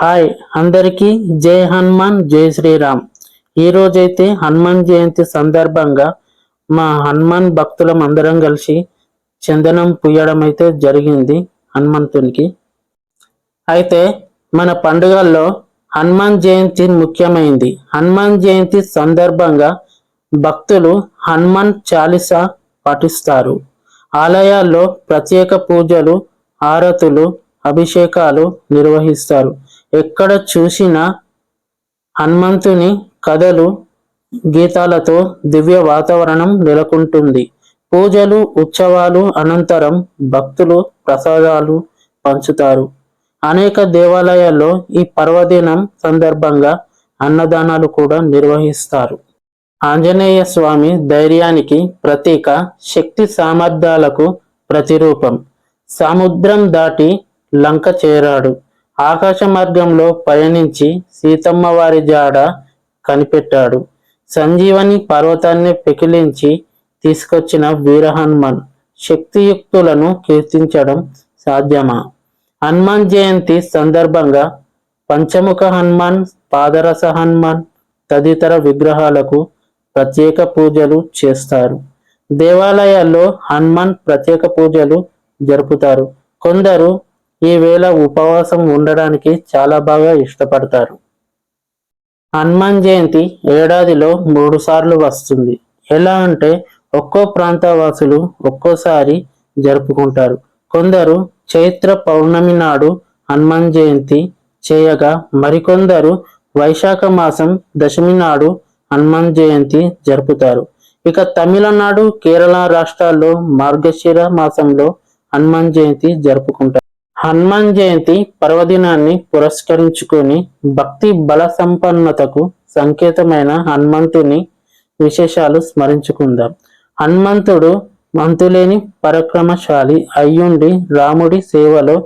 Hi అందరికీ జై హనుమాన్ జై శ్రీరామ్. ఈరోజైతే హనుమాన్ జయంతి సందర్భంగా మా హనుమాన్ భక్తులం అందరం కలిసి చందనం పుయ్యడం అయితే జరిగింది హనుమంతునికి. అయితే మన పండుగల్లో హనుమాన్ జయంతి ముఖ్యమైంది. హనుమాన్ జయంతి సందర్భంగా భక్తులు హనుమాన్ చాలీసా పఠిస్తారు ఆలయాల్లో ప్రత్యేక పూజలు హారతులు అభిషేకాలు నిర్వహిస్తారు. ఎక్కడ చూసినా హనుమంతుని కథలు గీతాలతో దివ్య వాతావరణం నెలకొంటుంది. పూజలు ఉత్సవాలు అనంతరం భక్తులు ప్రసాదాలు పంచుతారు. అనేక దేవాలయాల్లో ఈ పర్వదినం సందర్భంగా అన్నదానాలు కూడా నిర్వహిస్తారు. ఆంజనేయ స్వామి ధైర్యానికి ప్రతీక శక్తి సామర్థ్యాలకు ప్రతిరూపం. సముద్రం దాటి లంక చేరాడు. ఆకాశ మార్గంలో పయనించి సీతమ్మ వారి జాడ కనిపెట్టాడు. సంజీవని పర్వతాన్ని పెకిలించి తీసుకొచ్చిన వీర హనుమాన్ శక్తియుక్తులను కీర్తించడం సాధ్యమా? హనుమాన్ జయంతి సందర్భంగా పంచముఖ హనుమాన్ పాదరస హనుమాన్ తదితర విగ్రహాలకు ప్రత్యేక పూజలు చేస్తారు. దేవాలయాల్లో హనుమాన్ ప్రత్యేక పూజలు జరుపుతారు. కొందరు ఈ వేళ ఉపవాసం ఉండడానికి చాలా బాగా ఇష్టపడతారు. హనుమాన్ జయంతి ఏడాదిలో మూడు సార్లు వస్తుంది. ఎలా అంటే ఒక్కో ప్రాంత వాసులు ఒక్కోసారి జరుపుకుంటారు. కొందరు చైత్ర పౌర్ణమి నాడు హనుమాన్ జయంతి చేయగా మరికొందరు వైశాఖ మాసం దశమి నాడు హనుమాన్ జయంతి జరుపుతారు. ఇక తమిళనాడు కేరళ రాష్ట్రాల్లో మార్గశిర మాసంలో హనుమాన్ జయంతి జరుపుకుంటారు. హనుమాన్ జయంతి పర్వదినాన్ని పురస్కరించుకొని భక్తి బల సంపన్నతకు సంకేతమైన హనుమంతుని విశేషాలు స్మరించుకుందాం. హనుమంతుడు మంతులేని పరక్రమశాలి అయ్యుండి రాముడి సేవలో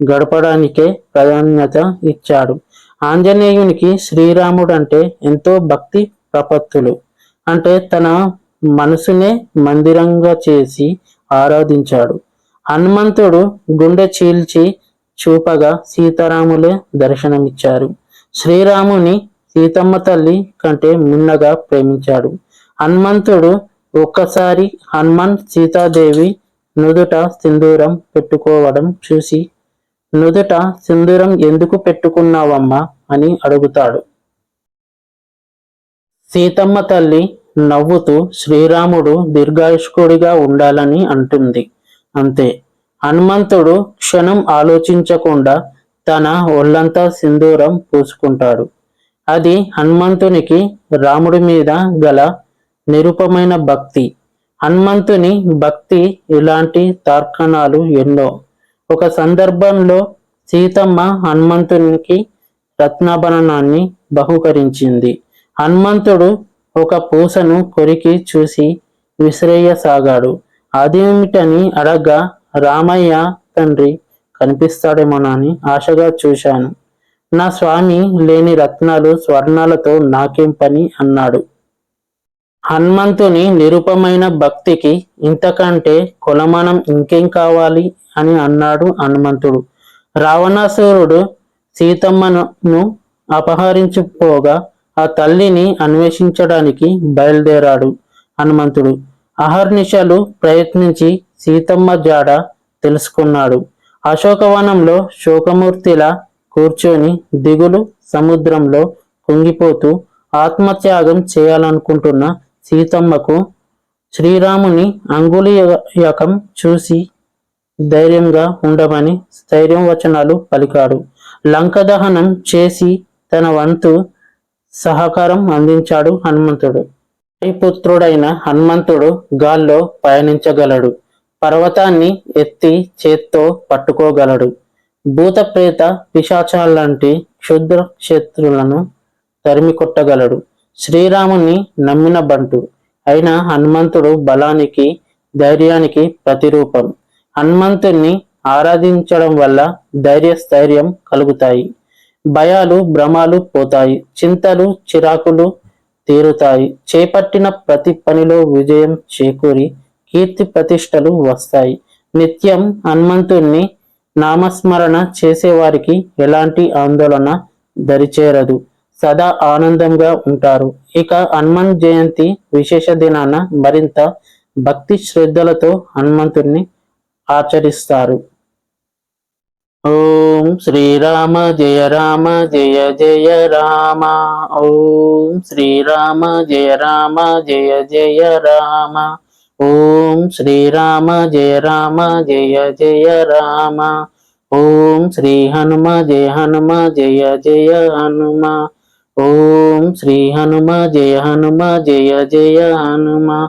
గడపడానికే ప్రాధాన్యత ఇచ్చాడు. ఆంజనేయునికి శ్రీరాముడు అంటే ఎంతో భక్తి ప్రపత్తులు. అంటే తన మనసునే మందిరంగా చేసి ఆరాధించాడు. హనుమంతుడు గుండె చీల్చి చూపగా సీతారాములే దర్శనమిచ్చారు. శ్రీరాముని సీతమ్మ తల్లి కంటే మిన్నగా ప్రేమించాడు. హనుమంతుడు ఒక్కసారి హనుమాన్ సీతాదేవి నుదుట సింధూరం పెట్టుకోవడం చూసి నుదుట సింధూరం ఎందుకు పెట్టుకున్నావమ్మా? అని అడుగుతాడు. సీతమ్మ తల్లి నవ్వుతూ శ్రీరాముడు దీర్ఘాయుష్కుడిగా ఉండాలని అంటుంది. అంతే. హనుమంతుడు క్షణం ఆలోచించకుండా తన ఒళ్ళంతా సింధూరం పూసుకుంటాడు. అది హనుమంతునికి రాముడి మీద గల నిరూపమైన భక్తి. హనుమంతుని భక్తి ఇలాంటి తార్కణాలు ఎన్నో. ఒక సందర్భంలో సీతమ్మ హనుమంతునికి రత్నాభరణాన్ని బహుకరించింది. హనుమంతుడు ఒక పూసను కొరికి చూసి విసిరేయసాగాడు అదేమిటని అడగ్గా రామయ్య తండ్రి కనిపిస్తాడేమోనని ఆశగా చూశాను. నా స్వామి లేని రత్నాలు స్వర్ణాలతో నాకేం పని? అన్నాడు. హనుమంతుని నిరుపమైన భక్తికి ఇంతకంటే కులమానం ఇంకేం కావాలి? అని అన్నాడు హనుమంతుడు. రావణాసురుడు సీతమ్మను అపహరించుకోగా ఆ తల్లిని అన్వేషించడానికి బయలుదేరాడు హనుమంతుడు. అహర్నిశలు ప్రయత్నించి సీతమ్మ జాడ తెలుసుకున్నాడు. అశోకవనంలో శోకమూర్తిలా కూర్చొని దిగులు సముద్రంలో కుంగిపోతూ ఆత్మత్యాగం చేయాలనుకుంటున్న సీతమ్మకు శ్రీరాముని అంగుళీయకం చూసి ధైర్యంగా ఉండమని స్థైర్యం వచనాలు పలికాడు. లంక దహనం చేసి తన వంతు సహకారం అందించాడు హనుమంతుడు. పుత్రుడైన హనుమంతుడు గాల్లో పయనించగలడు. పర్వతాన్ని ఎత్తి చేత్తో పట్టుకోగలడు. భూతప్రేత పిశాచాలంటి క్షుద్ర క్షేత్రులను తరిమి కొట్టగలడు శ్రీరాముని నమ్మిన బంటు అయిన హనుమంతుడు బలానికి ధైర్యానికి ప్రతిరూపం. హనుమంతుణ్ణి ఆరాధించడం వల్ల ధైర్య స్థైర్యం కలుగుతాయి. భయాలు భ్రమాలు పోతాయి. చింతలు చిరాకులు తీరుతాయి. చేపట్టిన ప్రతి పనిలో విజయం చేకూరి కీర్తి ప్రతిష్టలు వస్తాయి. నిత్యం హనుమంతుణ్ణి నామస్మరణ చేసేవారికి ఎలాంటి ఆందోళన దరిచేరదు. సదా ఆనందంగా ఉంటారు. ఇక హనుమాన్ జయంతి విశేష దినాన మరింత భక్తి శ్రద్ధలతో హనుమంతుణ్ణి ఆచరిస్తారు. ఓం శ్రీరామ జయ రామ జయ జయ రామ. ఓం శ్రీరామ జయ రామ జయ జయ రామ. ఓం శ్రీరామ జయ రామ జయ జయ రామ. ఓం శ్రీ హనుమ జయ హనుమ జయ జయ హనుమ. ఓం శ్రీ హనుమ జయ హనుమ జయ జయ హనుమ.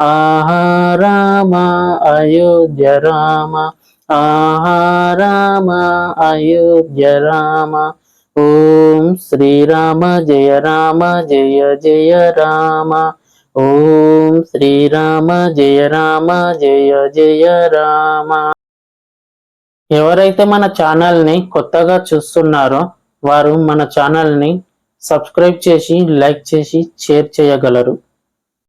ఆహా రామ అయోధ్య రామ. ఆహా రామ అయోధ్య రామ. ఓం శ్రీరామ జయ రామ జయ జయ రామ. ఓం శ్రీరామ జయ రామ జయ జయ రామ. ఎవరైతే మన ఛానల్ని కొత్తగా చూస్తున్నారో వారు మన ఛానల్ని సబ్స్క్రైబ్ చేసి లైక్ చేసి షేర్ చేయగలరు.